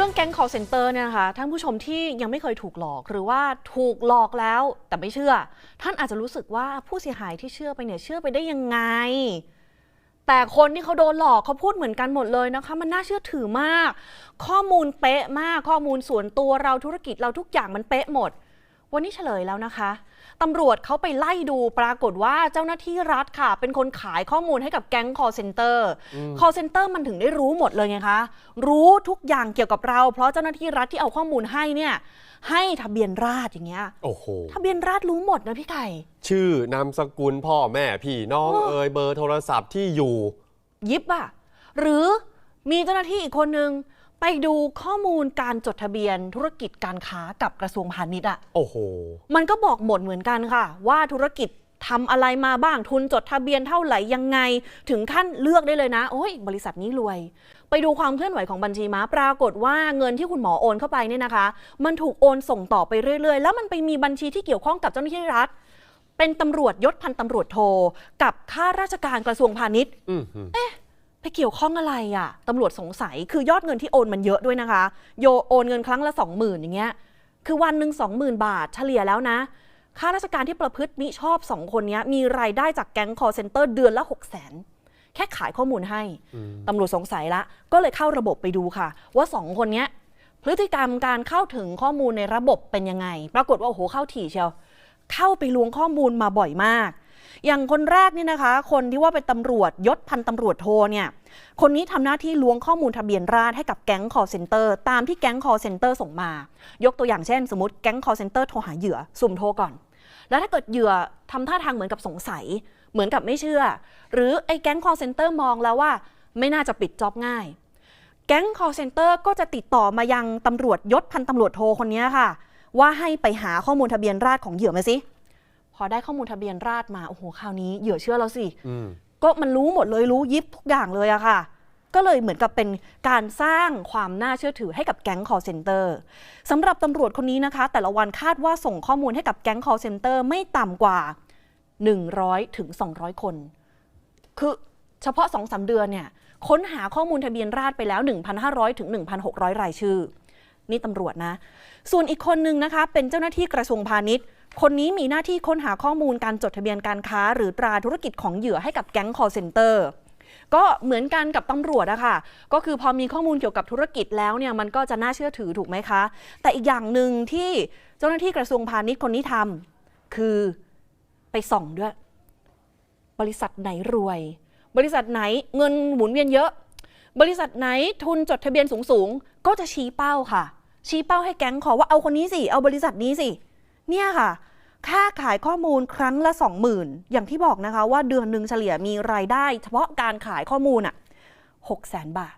รื่องแก๊ง call center เนี่ยนะคะท่านผู้ชมที่ยังไม่เคยถูกหลอกหรือว่าถูกหลอกแล้วแต่ไม่เชื่อ ท่านอาจจะรู้สึกว่าผู้เสียหายที่เชื่อไปเนี่ยเชื่อไปได้ยังไง แต่คนที่เขาโดนหลอกเขาพูดเหมือนกันหมดเลยนะคะ มันน่าเชื่อถือมาก ข้อมูลเป๊ะมากข้อมูลส่วนตัวเราธุรกิจเราทุกอย่างมันเป๊ะหมด วันนี้เฉลยแล้วนะคะตำรวจเขาไปไล่ดูปรากฏว่าเจ้าหน้าที่รัฐค่ะ เป็นคนขายข้อมูลให้กับแก๊ง call center call center มันถึงได้รู้หมดเลยไงคะ รู้ทุกอย่างเกี่ยวกับเรา เพราะเจ้าหน้าที่รัฐที่เอาข้อมูลให้เนี่ย ให้ทะเบียนราษฎร์อย่างเงี้ยโอ้โหทะเบียนราษฎร์รู้หมดนะพี่ไก่ชื่อนามสกุลพ่อแม่พี่น้องโอ้เอ่ยเบอร์โทรศัพท์ที่อยู่ ยิบอะหรือมีเจ้าหน้าที่อีกคนนึง ไปดูข้อมูลการจดทะเบียนธุรกิจการค้ากับกระทรวงพาณิชย์อะโอ้โห มันก็บอกหมดเหมือนกันค่ะ ว่าธุรกิจทำอะไรมาบ้างทุนจดทะเบียนเท่าไหร่ยังไง ถึงขั้นเลือกได้เลยนะ โอ้ย บริษัทนี้รวย ไปดูความเคลื่อนไหวของบัญชีม้าปรากฏว่าเงินที่คุณหมอโอนเข้าไปเนี่ยนะคะ มันถูกโอนส่งต่อไปเรื่อยๆ แล้วมันไปมีบัญชีที่เกี่ยวข้องกับเจ้าหน้าที่รัฐ เป็นตำรวจยศพันตำรวจโทกับข้าราชการกระทรวงพาณิชย์อือหือ ไปเกี่ยวข้องอะไรอะ่ะตำรวจสงสัยคือยอดเงินที่โอนมันเยอะด้วยนะคะ โยโอนเงินครั้งละสองหมื่นอย่างเงี้ย คือวันหนึ่งสองหมื่นบาทเฉลี่ยแล้วนะข้าราชการที่ประพฤติมิชอบสองคนเนี้ยมีรายได้จากแก๊ง call center เดือนละ 6 0แสนแค่ขายข้อมูลให้อืมตำรวจสงสัยละ ก็เลยเข้าระบบไปดูค่ะ ว่าสองคนเนี้ยพฤติกรรมการเข้าถึงข้อมูลในระบบเป็นยังไง ปรากฏว่าโอ้โหเข้าถี่เชียว เข้าไปล้วงข้อมูลมาบ่อยมาก อย่างคนแรกเนี่ยนะคะ คนที่ว่าเป็นตำรวจยศพันตำรวจโทเนี่ยคนนี้ทำหน้าที่ล้วงข้อมูลทะเบียนราษฎรให้กับแก๊ง call center ตามที่แก๊ง call center ส่งมา ยกตัวอย่างเช่น สมมติแก๊ง call center โทรหาเหยื่อสุ่มโทรก่อน แล้วถ้าเกิดเหยื่อทำท่าทางเหมือนกับสงสัย เหมือนกับไม่เชื่อ หรือไอ้แก๊ง call center มองแล้วว่า ไม่น่าจะปิดจ็อบง่ายแก๊ง call center ก็จะติดต่อมายังตำรวจยศพันตำรวจโทคนนี้ค่ะ ว่าให้ไปหาข้อมูลทะเบียนราษฎรของเหยื่อมาสิ พอได้ข้อมูลทะเบียนราษฎร์มา โอ้โห คราวนี้เหยื่อเชื่อแล้วสิอืมก็มันรู้หมดเลยรู้ยิบทุกอย่างเลยอะค่ะ ก็เลยเหมือนกับเป็นการสร้างความน่าเชื่อถือให้กับแก๊ง call center สำหรับตำรวจคนนี้นะคะ แต่ละวันคาดว่าส่งข้อมูลให้กับแก๊ง call center ไม่ต่ำกว่า 100ถึง200 คน คือเฉพาะ2-3เดือนเนี่ยค้นหาข้อมูลทะเบียนราษฎร์ไปแล้ว 1,500ถึง1,600 รายชื่อ นี่ตำรวจนะ ส่วนอีกคนนึงนะคะ เป็นเจ้าหน้าที่กระทรวงพาณิชย์ คนนี้มีหน้าที่ค้นหาข้อมูลการจดทะเบียนการค้า หรือตราธุรกิจของเหยื่อให้กับแก๊ง call center ก็เหมือนกันกับตำรวจอะค่ะ ก็คือพอมีข้อมูลเกี่ยวกับธุรกิจแล้วเนี่ยมันก็จะน่าเชื่อถือถูกไหมคะ แต่อีกอย่างหนึ่งที่เจ้าหน้าที่กระทรวงพาณิชย์คนนี้ทำคือไปส่องด้วย บริษัทไหนรวย บริษัทไหนเงินหมุนเวียนเยอะ บริษัทไหนทุนจดทะเบียนสูงๆ ก็จะชี้เป้าค่ะ ชี้เป้าให้แก๊งขอว่าเอาคนนี้สิ เอาบริษัทนี้สิ เนี่ยค่ะ ค่าขายข้อมูลครั้งละ 20,000 อย่างที่บอกนะคะว่าเดือนหนึ่งเฉลี่ยมีรายได้ เฉพาะการขายข้อมูลอะ6 0 0 0 0 0บาท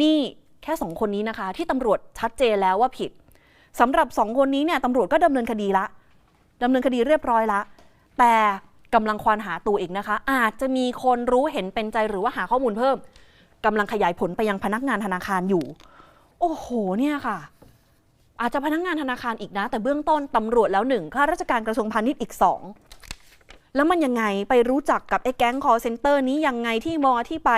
นี่แค่สองคนนี้นะคะ ที่ตำรวจชัดเจนแล้วว่าผิดสำหรับสองคนนี้เนี่ยตำรวจก็ดำเนินคดีละดำเนินคดีเรียบร้อยละ แต่กำลังควานหาตัวอีกนะคะ อาจจะมีคนรู้เห็นเป็นใจหรือว่าหาข้อมูลเพิ่มกำลังขยายผลไปยังพนักงานธนาคารอยู่ โอ้โหเนี่ยค่ะ อาจจะพนักงานธนาคารอีกนะ แต่เบื้องต้นตำรวจแล้วหนึ่งข้าราชการกระทรวงพาณิชย์อีกสองแล้วมันยังไงไปรู้จักกับไอ้แก๊ง call center นี้ยังไงที่มอที่ไป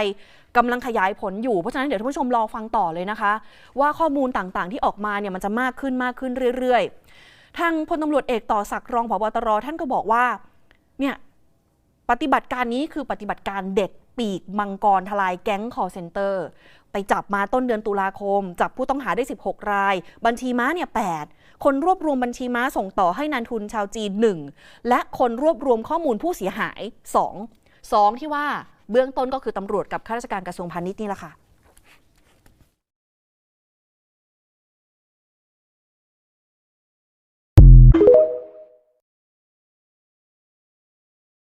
กำลังขยายผลอยู่ เพราะฉะนั้นเดี๋ยวท่านผู้ชมรอฟังต่อเลยนะคะ ว่าข้อมูลต่างๆ ที่ออกมาเนี่ยมันจะมากขึ้นมากขึ้นเรื่อยๆ ทางพลตำรวจเอกต่อศักดิ์รองผบตรท่านก็บอกว่าเนี่ยปฏิบัติการนี้คือปฏิบัติการเด็ดปีกมังกรทลายแก๊ง call center ไปจับมาต้นเดือนตุลาคม จับผู้ต้องหาได้ 16 ราย บัญชีม้าเนี่ย8คนรวบรวมบัญชีม้าส่งต่อให้นันทุนชาวจีน 1 และคนรวบรวมข้อมูลผู้เสียหาย 2 2 ที่ว่าเบื้องต้นก็คือตำรวจกับข้าราชการกระทรวงพาณิชย์นี่แหละค่ะ